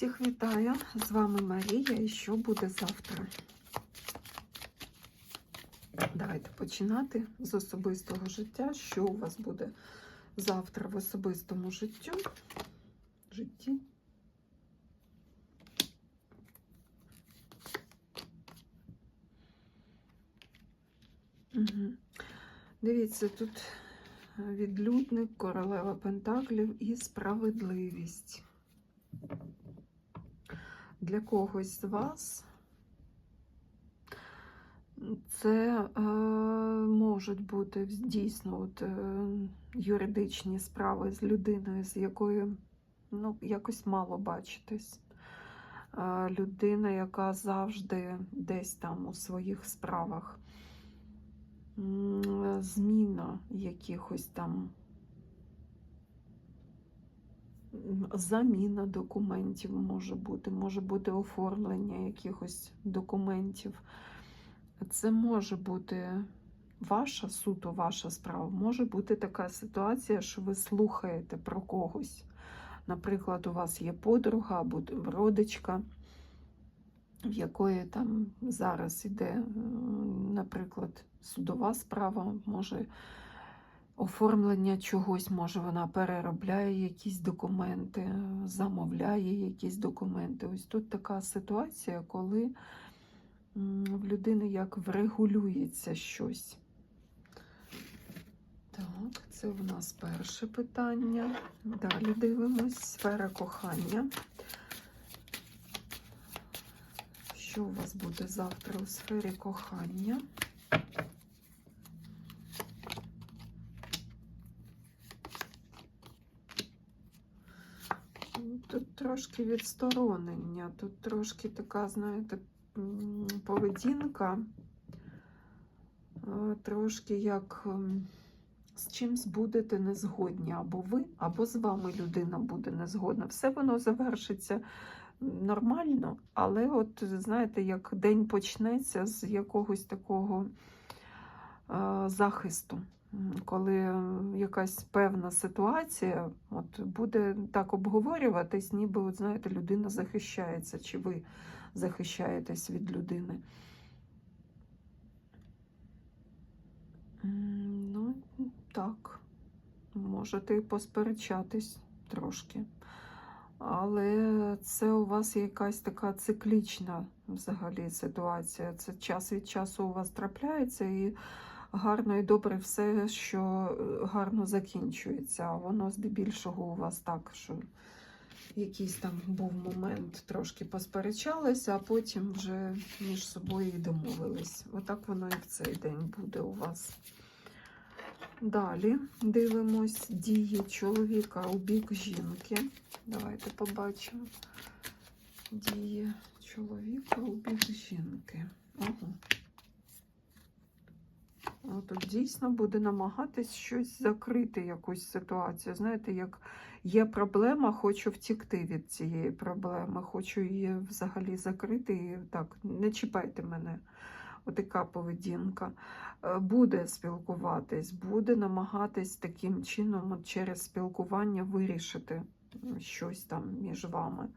Всіх вітаю! З вами Марія. І що буде завтра? Давайте починати з особистого життя. Що у вас буде завтра в особистому життю? житті? Угу. Дивіться, тут відлюдник, королева Пентаклів і справедливість. Для когось з вас це е, можуть бути дійсно от, е, юридичні справи з людиною, з якою ну, якось мало бачитесь. Е, людина, яка завжди десь там у своїх справах. М, Зміна якихось там заміна документів може бути, може бути оформлення якихось документів. Це може бути ваша, суто ваша справа. Може бути така ситуація, що ви слухаєте про когось. Наприклад, у вас є подруга або родичка, в якої там зараз іде, е, наприклад, судова справа, може оформлення чогось, може вона переробляє якісь документи, замовляє якісь документи. Ось тут така ситуація, коли в людини як врегулюється щось. Так, це в нас перше питання. Далі дивимось сфера кохання. Що у вас буде завтра у сфері кохання? Тут трошки відсторонення, тут трошки така, знаєте, поведінка, е, трошки як з чимсь будете незгодні, або ви, або з вами людина буде незгодна. Все воно завершиться нормально, але от знаєте, як день почнеться з якогось такого е, захисту. Коли якась певна ситуація от буде так обговорюватись, ніби от, знаєте, людина захищається, чи ви захищаєтесь від людини. Ну, так, можете і посперечатись трошки. Але це у вас якась така циклічна взагалі ситуація. Це час від часу у вас трапляється і гарно і добре все, що е, гарно закінчується. А воно здебільшого у вас так, що якийсь там був момент, трошки посперечалися, а потім вже між собою і домовились. Отак воно і в цей день буде у вас. Далі дивимось дії чоловіка у бік жінки. Давайте побачимо. Дії чоловіка у бік жінки. Ого. От дійсно буде намагатись щось закрити, якусь ситуацію. Знаєте, як є проблема, хочу втікти від цієї проблеми, хочу її взагалі закрити і так, не чіпайте мене. Отака поведінка. Е, Буде спілкуватись, буде намагатись таким чином через спілкування вирішити щось там між вами.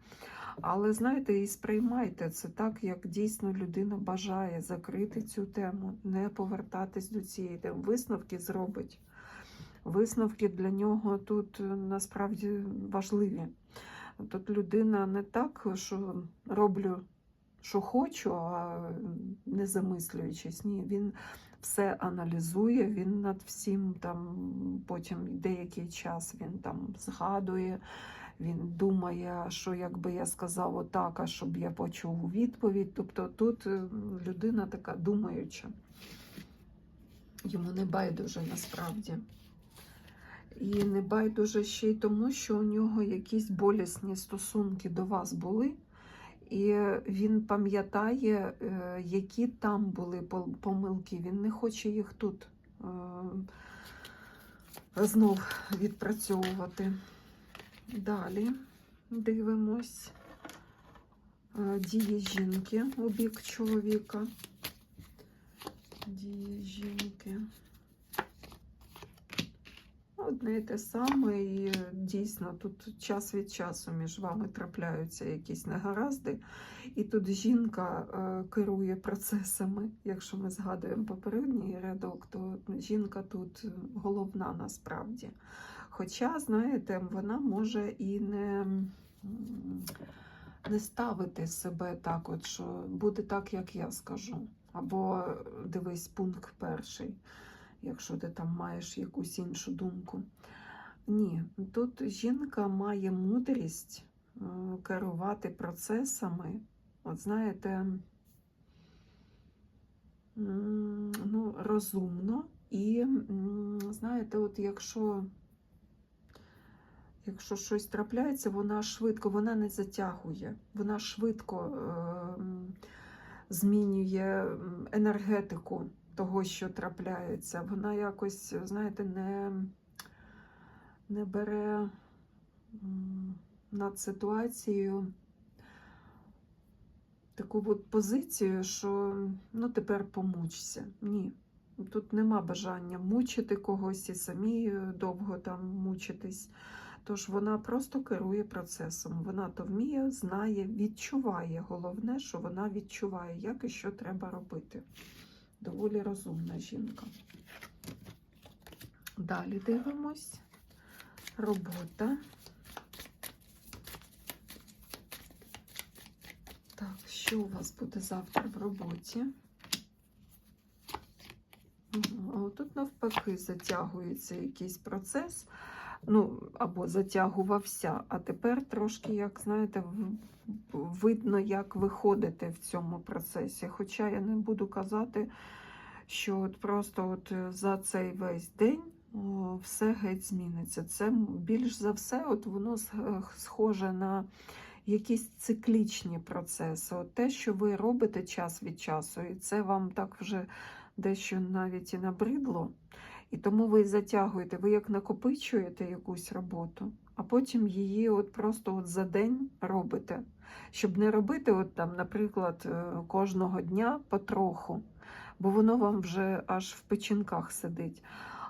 Але знаєте, і сприймайте це так, як дійсно людина бажає закрити цю тему, не повертатись до цієї теми. Висновки зробить. Висновки для нього тут е, насправді важливі. Тут людина не так, що роблю, що хочу, а не замислюючись. Ні, він все аналізує, він над всім там потім деякий час він там згадує. Він думає, що якби я сказав отак, а щоб я почув відповідь. Тобто тут е, людина така думаюча. Йому не байдуже насправді. І не байдуже ще й тому, що у нього якісь болісні стосунки до вас були, і він пам'ятає, е, які там були помилки. Він не хоче їх тут е, знов відпрацьовувати. Далі дивимось е, дії жінки у бік чоловіка. Дії жінки. Одне і те саме, і дійсно тут час від часу між вами трапляються якісь негаразди, і тут жінка е, керує процесами. Якщо ми згадуємо попередній рядок, то жінка тут головна насправді. Хоча, знаєте, вона може і не, не ставити себе так, от, що буде так, як я скажу. Або дивись пункт перший якщо ти там маєш якусь іншу думку. Ні, тут жінка має мудрість е, керувати процесами. От знаєте, ну, розумно і, знаєте, от якщо, якщо щось трапляється, вона швидко, вона не затягує, вона швидко е, змінює енергетику того, що трапляється. Вона якось, знаєте, не, не бере над ситуацією таку от позицію, що ну тепер помучся. Ні. Тут нема бажання мучити когось і самі довго там мучитись. Тож вона просто керує процесом. Вона то вміє, знає, відчуває. Головне, що вона відчуває, як і що треба робити. Доволі розумна жінка. Далі дивимось. Робота. Так, що у вас буде завтра в роботі? А отут навпаки затягується якийсь процес, ну, або затягувався, а тепер трошки, як знаєте, видно, як виходите в цьому процесі. Хоча я не буду казати, що от просто от е, за цей весь день все геть зміниться. Це більш за все, от воно е, схоже на якісь циклічні процеси. От те, що ви робите час від часу, і це вам так вже дещо навіть і набридло. І тому ви затягуєте, ви як накопичуєте якусь роботу, а потім її от просто от за день робите. Щоб не робити, от там, наприклад, е, кожного дня потроху, бо воно вам вже аж в печінках сидить.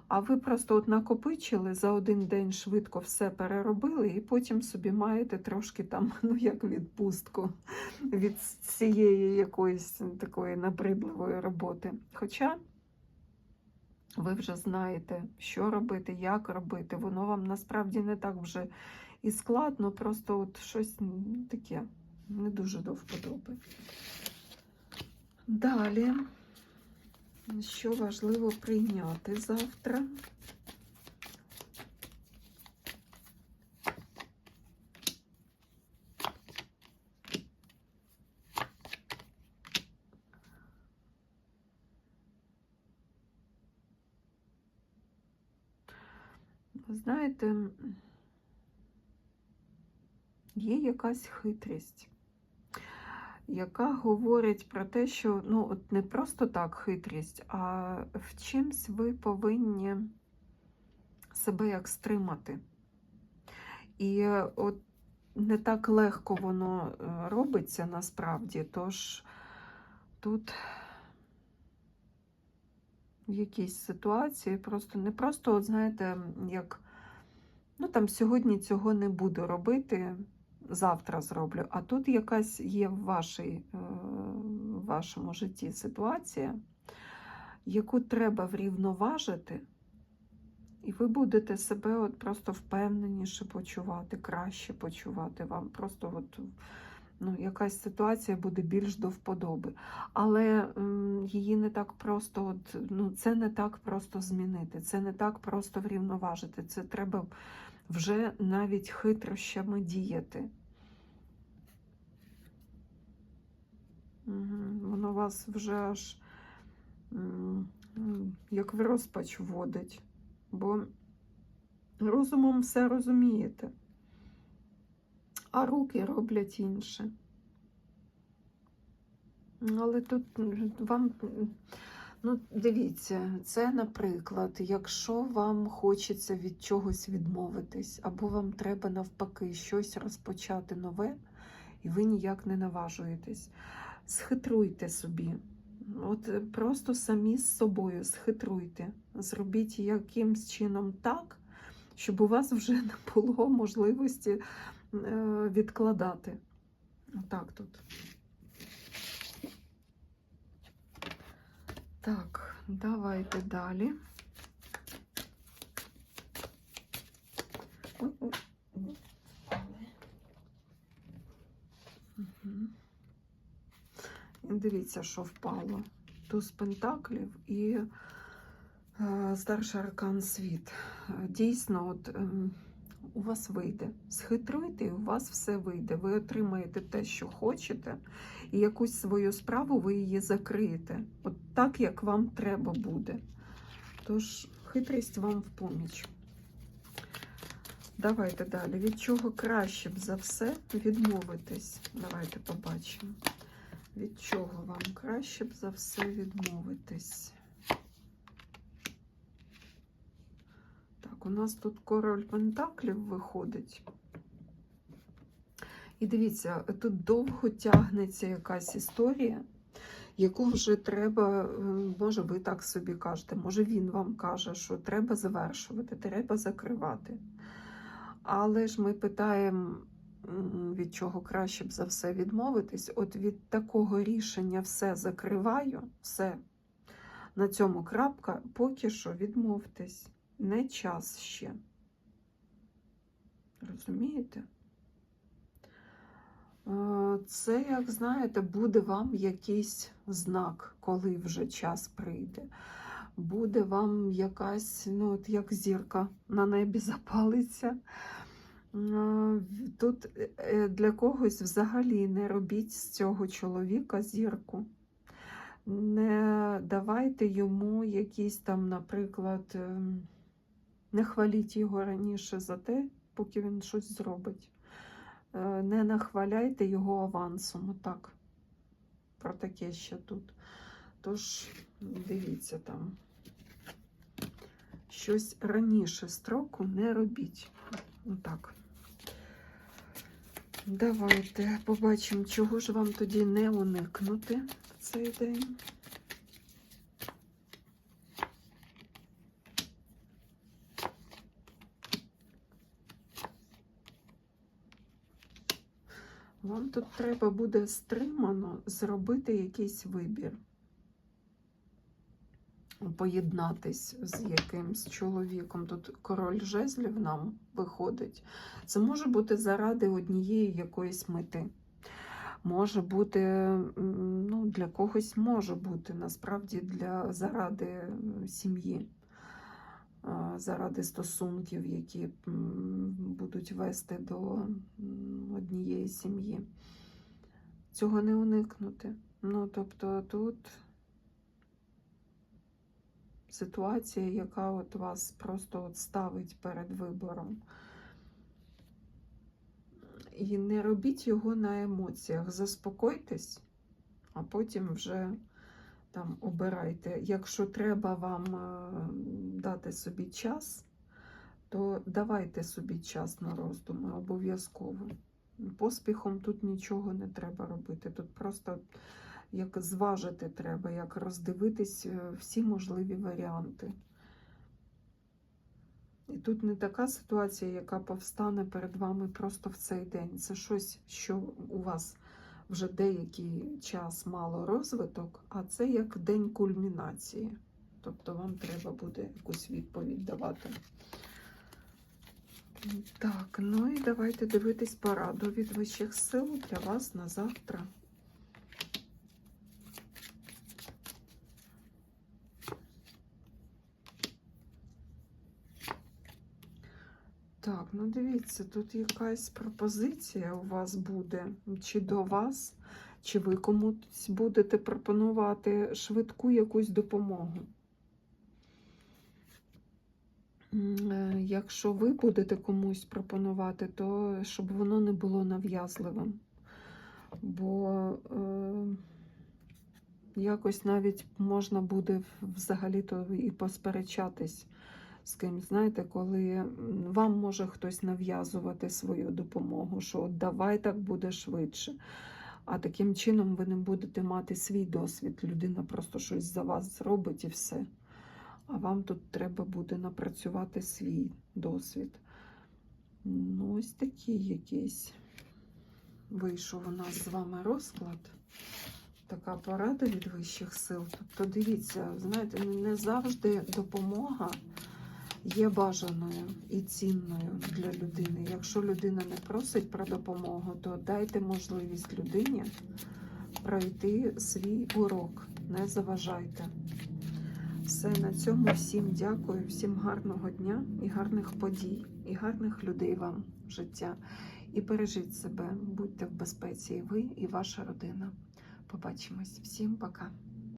А ви просто от накопичили за один день швидко все переробили, і потім собі маєте трошки там, ну як відпустку від цієї якоїсь такої набридливої роботи. Хоча ви вже знаєте, що робити, як робити. Воно вам насправді не так вже і складно, просто от щось таке не дуже до вподоби. Далі, що важливо прийняти завтра? Ви знаєте, є якась хитрість, яка говорить про те, що ну, от не просто так хитрість, а в чимсь ви повинні себе як стримати. І от не так легко воно е, робиться насправді, тож тут в якійсь ситуації просто не просто, от знаєте, як ну там сьогодні цього не буду робити, завтра зроблю. А тут якась є в, вашій, е, в вашому житті ситуація, яку треба врівноважити, і ви будете себе от просто впевненіше почувати, краще почувати. Вам просто от, ну, якась ситуація буде більш до вподоби. Але м, її не так просто, от, ну, це не так просто змінити, це не так просто врівноважити. Це треба вже навіть хитрощами діяти. Воно вас вже аж як в розпач вводить. Бо розумом все розумієте, а руки роблять інше. Але тут вам, ну, дивіться, це, наприклад, якщо вам хочеться від чогось відмовитись, або вам треба навпаки щось розпочати нове, і ви ніяк не наважуєтесь. Схитруйте собі. От е, просто самі з собою схитруйте. Зробіть якимсь чином так, щоб у вас вже не було можливості е, відкладати. Отак тут. Так, давайте далі. Дивіться, що впало. Туз пентаклів і е, старший аркан світ. Е, Дійсно, от, ем, у вас вийде. Схитруйте, і у вас все вийде. Ви отримаєте те, що хочете, і якусь свою справу ви її закриєте. От так, як вам треба буде. Тож, хитрість вам в поміч. Давайте далі. Від чого краще б за все відмовитись? Давайте побачимо. Від чого вам краще б за все відмовитись? Так, у нас тут король пентаклів виходить. І дивіться, тут довго тягнеться якась історія, яку вже треба, е, може, ви так собі кажете, може він вам каже, що треба завершувати, треба закривати. Але ж ми питаємо, від чого краще б за все відмовитись. От від такого рішення все закриваю, все. На цьому крапка, поки що відмовтесь. Не час ще. Розумієте? Е, Це, як знаєте, буде вам якийсь знак, коли вже час прийде. Буде вам якась, ну, от як зірка на небі запалиться. Е, Тут е, для когось взагалі не робіть з цього чоловіка зірку. Не давайте йому якісь там, наприклад, ем, не хваліть його раніше за те, поки він щось зробить. Е, Не нахваляйте його авансом. Отак. Про таке ще тут. Тож, дивіться там. Щось раніше строку не робіть. Отак. Давайте побачимо, чого ж вам тоді не уникнути в цей день. Вам тут треба буде стримано зробити якийсь вибір. Поєднатись з якимсь чоловіком. Тут король жезлів нам виходить. Це може бути заради однієї якоїсь мети. Може бути, ну, для когось може бути насправді для заради сім'ї, заради стосунків, які будуть вести до однієї сім'ї. Цього не уникнути. Ну, тобто тут ситуація, яка от вас просто от ставить перед вибором. І не робіть його на емоціях. Заспокойтесь, а потім вже там обирайте. Якщо треба вам е, дати собі час, то давайте собі час на роздуми обов'язково. Поспіхом тут нічого не треба робити. Тут просто як зважити треба, як роздивитись е, всі можливі варіанти. І тут не така ситуація, яка повстане перед вами просто в цей день. Це щось, що у вас вже деякий час мало розвиток, а це як день кульмінації. Тобто вам треба буде якусь відповідь давати. Так, ну і давайте дивитись пораду від вищих сил для вас на завтра. Так, ну дивіться, тут якась пропозиція у вас буде, чи до вас, чи ви комусь будете пропонувати швидку якусь допомогу. Е, Якщо ви будете комусь пропонувати, то щоб воно не було нав'язливим. Бо е, якось навіть можна буде взагалі-то і посперечатись з ким, знаєте, коли вам може хтось нав'язувати свою допомогу, що от давай так буде швидше. А таким чином ви не будете мати свій досвід. Людина просто щось за вас зробить і все. а вам тут треба буде напрацювати свій досвід. Ну, ось такий якийсь вийшов у нас з вами розклад. Така порада від вищих сил. Тобто, дивіться, знаєте, не завжди допомога є бажаною і цінною для людини. Якщо людина не просить про допомогу, то дайте можливість людині пройти свій урок. Не заважайте. Все на цьому всім дякую, всім гарного дня і гарних подій, і гарних людей вам в життя. І бережіть себе, будьте в безпеці, і ви, і ваша родина. Побачимось. Всім пока.